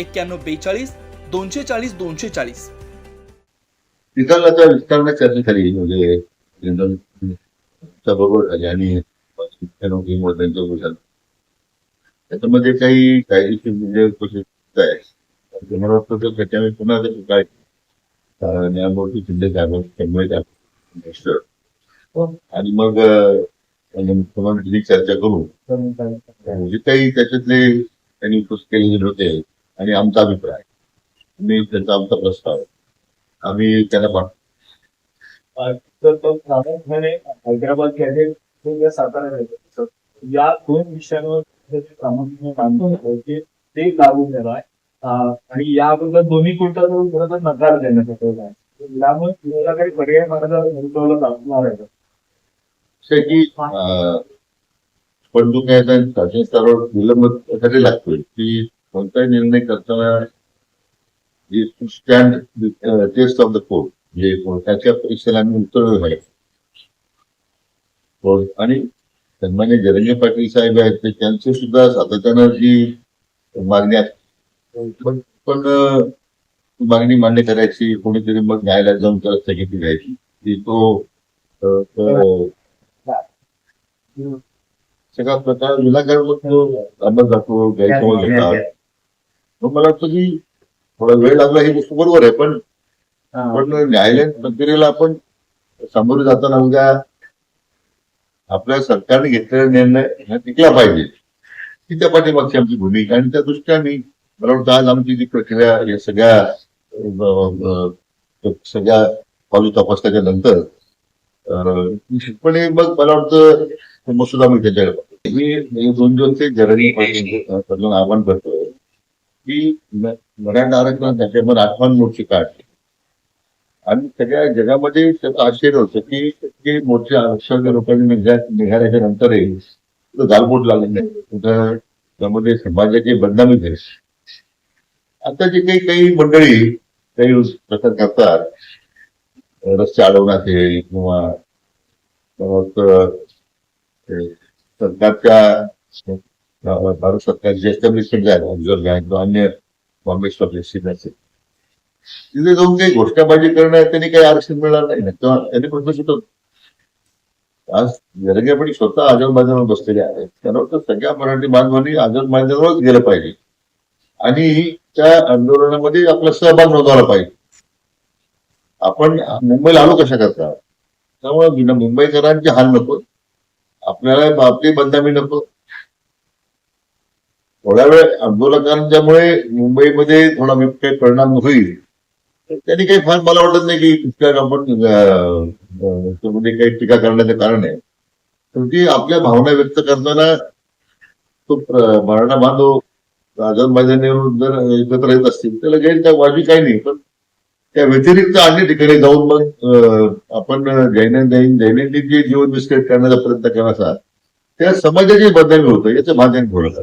एक्क्याण्णव बेचाळीस दोनशे चाळीस दोनशे चाळीस. निकालाचा विस्तारणा म्हणजे बरोबर झाली आणि त्याच्यामध्ये काही कायदेशीर म्हणजे कसे आहे ते मला वाटतं तर त्याच्यामुळे पुन्हा ते काय न्यायमूर्ती शिंदे साहेब त्यामुळे त्या मिनिस्टर आणि मग मुख्यमंत्री चर्चा करू? जे काही त्याच्यातले त्यांनी उपस्थित केलेले होते. आणि आमचा अभिप्राय. मी त्याचा आमचा प्रस्ताव आम्ही त्यांना पाठ तर तो प्रामुख्याने हैदराबाद कॅडेट या सातारा या दोन विषयांवर प्रामुख्याने काम करतो की ते लागू केलं आहे. आणि याबद्दल दोन्ही कोर्टाकडून खरं तर नकार देण्यात आलेला आहे. त्यामुळे तुम्हाला काही पर्याय मार्ग गुंतवला आहे का? पण काय विलंब त्यासाठी लागतोय की कोणताही निर्णय करताना stand test of the court म्हणजे कोर्टाच्या परीक्षेला आम्ही उतरलो नाही. कोर्ट आणि सन्मान्य जरंगे पाटील साहेब आहेत ते त्यांचे सुद्धा सातत्यानं जी मागणी आहे पण पण मागणी मान्य करायची कोणीतरी मग न्यायालयात जाऊन त्याला स्थगिती द्यायची. ती तो सगळा प्रकार विनाकारण मग तो लांबत जातो गैरसमज होतात मग मला वाटतं की थोडा वेळ लागला ही गोष्ट बरोबर आहे पण पण न्यायालयीन प्रक्रियेला आपण सामोरे जाताना उद्या आपल्या सरकारने घेतलेला निर्णय हा टिकला पाहिजे. ही त्या पाठीमागची आमची भूमिका आणि त्या दृष्टीने मला वाटतं आज आमची जी प्रक्रिया या सगळ्या सगळ्या पावली तपासल्याच्या नंतर निश्चितपणे मग मला वाटतं तो मसुदा मी त्याच्याकडे. मी दोन दिवस ते सगळं आव्हान करतोय की म- मराठा आरक्षण त्याच्यामध्ये आठवण मोर्चे काढले आणि सगळ्या जगामध्ये आश्चर्य होतं की इतके मोर्चे आरक्षण लोकांनी निघाल्याच्या नंतरही तो गालबोट लागले नाही. कुठं त्यामध्ये समाजाची बदनामी झाली. आता जे काही काही मंडळी काही प्रकार करतात रस्ते अडवणं येईल किंवा ते सरकारच्या भारत सरकारची एस्टॅब्लिशमेंट आहे रिझर्व्ह बँक किंवा अन्य बॉम्बे स्टॉक एक्सचेंज असेल तिथे जाऊन काही घोषणाबाजी करणं त्यांनी काही आरक्षण मिळणार नाही ना किंवा त्यांनी प्रश्न सुटत आज जरंगेपणी स्वतः आझाद मैदानावर बसलेले आहेत त्यांना तर सगळ्या मराठी बांधवांनी आझाद मैदानावरच गेलं पाहिजे आणि त्या आंदोलनामध्ये आपला सहभाग नोंदवला पाहिजे आपण मुंबईला आलो कशा करता त्यामुळे मुंबईकरांचे हाल नको आपल्याला आपली बदनामी नको थोड्या वेळ आंदोलकांच्यामुळे मुंबईमध्ये थोडा काही परिणाम होईल. त्यांनी काही फार मला वाटत नाही की तितक्या आपण त्यामध्ये काही टीका करण्याचं कारण आहे. तर आपल्या भावना व्यक्त करताना तो मराठा बांधव राजन जर एकत्र येत असतील त्याला गैर त्या वाजी काही नाही पण त्या व्यतिरिक्त अन्य ठिकाणी जाऊन मग आपण दैनंदिन दैनंदिन जे जीवन विस्कळीत करण्याचा प्रयत्न करायचा त्या समाजाची बदनामी होतं याचं माध्यम थोडं